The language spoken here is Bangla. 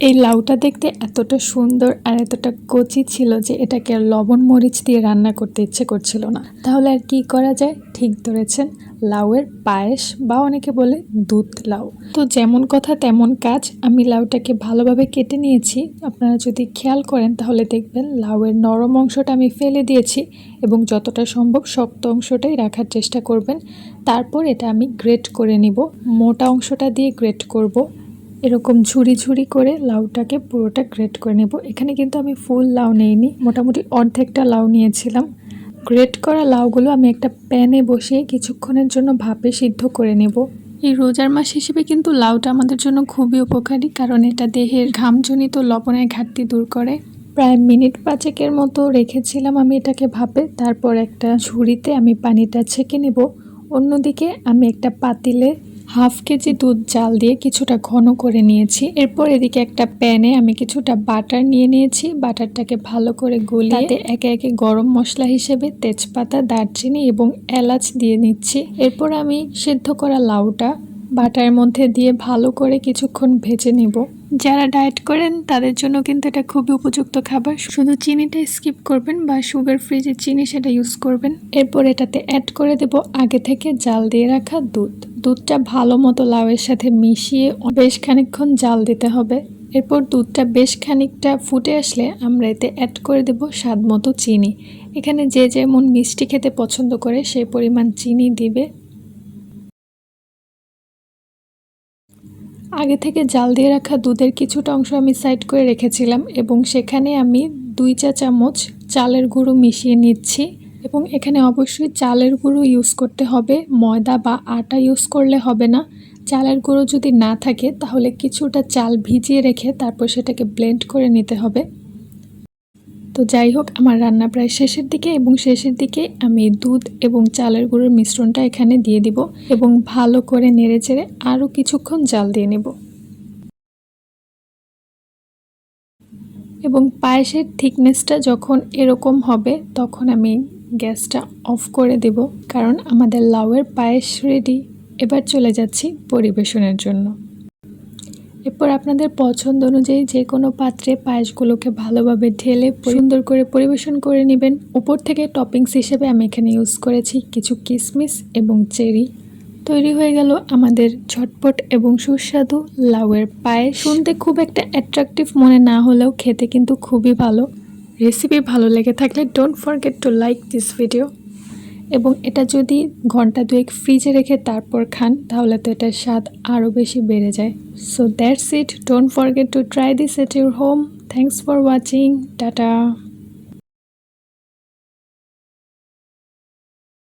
এই লাউটা দেখতে এতটা সুন্দর আর এতটা কচি ছিল যে এটাকে লবণ মরিচ দিয়ে রান্না করতে ইচ্ছে করছিল না। তাহলে আর কি করা যায়? ঠিক ধরেছেন, লাউয়ের পায়েস বা অনেকে বলে দুধ লাউ। তো যেমন কথা তেমন কাজ, আমি লাউটাকে ভালোভাবে কেটে নিয়েছি। আপনারা যদি খেয়াল করেন তাহলে দেখবেন লাউয়ের নরম অংশটা আমি ফেলে দিয়েছি এবং যতটা সম্ভব শক্ত অংশটাই রাখার চেষ্টা করবেন। তারপর এটা আমি গ্রেট করে নিব। মোটা অংশটা দিয়ে গ্রেট করব। এরকম ঝুড়ি ঝুড়ি করে লাউটাকে পুরোটা গ্রেট করে নেব। এখানে কিন্তু আমি ফুল লাউ নেইনি, মোটামুটি অর্ধেকটা লাউ নিয়েছিলাম। গ্রেট করা লাউগুলো আমি একটা প্যানে বসিয়ে কিছুক্ষণের জন্য ভাপে সিদ্ধ করে নেব। এই রোজার মাস হিসেবে কিন্তু লাউটা আমাদের জন্য খুবই উপকারী, কারণ এটা দেহের ঘামজনিত লবণের ঘাটতি দূর করে। প্রায় মিনিট পাঁচেকের মতো রেখেছিলাম আমি এটাকে ভাপে, তারপর একটা ঝুড়িতে আমি পানিটা ছেঁকে নেব। অন্যদিকে আমি একটা পাতিলে হাফ কেজি দুধ জাল দিয়ে কিছুটা ঘন করে নিয়েছি। এরপর এদিকে একটা প্যানে আমি কিছুটা বাটার নিয়ে নিয়েছি। বাটারটাকে ভালো করে গলিয়ে তাতে একে একে গরম মশলা হিসেবে তেজপাতা দারচিনি এবং এলাচ দিয়ে নিচ্ছি। এরপর আমি সেদ্ধ করা লাউটা বাটার মধ্যে দিয়ে ভালো করে কিছুক্ষণ ভেজে নেব। যারা ডায়েট করেন, তাদের জন্য কিন্তু এটা খুবই উপযুক্ত খাবার। শুধু চিনিটা স্কিপ করবেন বা সুগার ফ্রি যে চিনি সেটা ইউজ করবেন। এরপর এটাতে অ্যাড করে দেব আগে থেকে জাল দিয়ে রাখা দুধ। দুধটা ভালো মতো লাউয়ের সাথে মিশিয়ে বেশ খানিকক্ষণ জাল দিতে হবে। এরপর দুধটা বেশ খানিকটা ফুটে আসলে আমরা এতে অ্যাড করে দেব স্বাদ মতো চিনি। এখানে যে যেমন মিষ্টি খেতে পছন্দ করে, সেই পরিমাণ চিনি দিবে। আগে থেকে জাল দিয়ে রাখা দুধের কিছুটা অংশ আমি সাইড করে রেখেছিলাম এবং সেখানে আমি দুই চা চামচ চালের গুঁড়ো মিশিয়ে নিচ্ছি এবং এখানে অবশ্যই চালের গুঁড়ো ইউজ করতে হবে, ময়দা বা আটা ইউজ করলে হবে না। চালের গুঁড়ো যদি না থাকে, তাহলে কিছুটা চাল ভিজিয়ে রেখে তারপর সেটাকে ব্লেন্ড করে নিতে হবে। তো যাই হোক, আমার রান্না প্রায় শেষের দিকে এবং শেষের দিকে আমি দুধ এবং চালের গুঁড়োর মিশ্রণটা এখানে দিয়ে দিব এবং ভালো করে নেড়ে চেড়ে আরও কিছুক্ষণ জাল দিয়ে নেব। এবং পায়েসের থিকনেসটা যখন এরকম হবে, তখন আমি গ্যাসটা অফ করে দেব কারণ আমাদের লাউয়ের পায়েস রেডি এবার চলে যাচ্ছি পরিবেশনের জন্য। এরপর আপনাদের পছন্দ অনুযায়ী যে কোনো পাত্রে পায়েসগুলোকে ভালোভাবে ঢেলে সুন্দর করে পরিবেশন করে নেবেন। উপর থেকে টপিংস হিসেবে আমি এখানে ইউজ করেছি কিছু কিশমিশ এবং চেরি। তৈরি হয়ে গেল আমাদের ঝটপট এবং সুস্বাদু লাউয়ের পায়েস। শুনতে খুব একটা অ্যাট্রাকটিভ মনে না হলেও খেতে কিন্তু খুবই ভালো। রেসিপি ভালো লেগে থাকলে don't forget to like this video এবং এটা যদি ঘণ্টা দুয়েক ফ্রিজে রেখে তারপর খান, তাহলে তো এটার স্বাদ আরও বেশি বেড়ে যায়। So that's it don't forget to try this at your home thanks for watching tata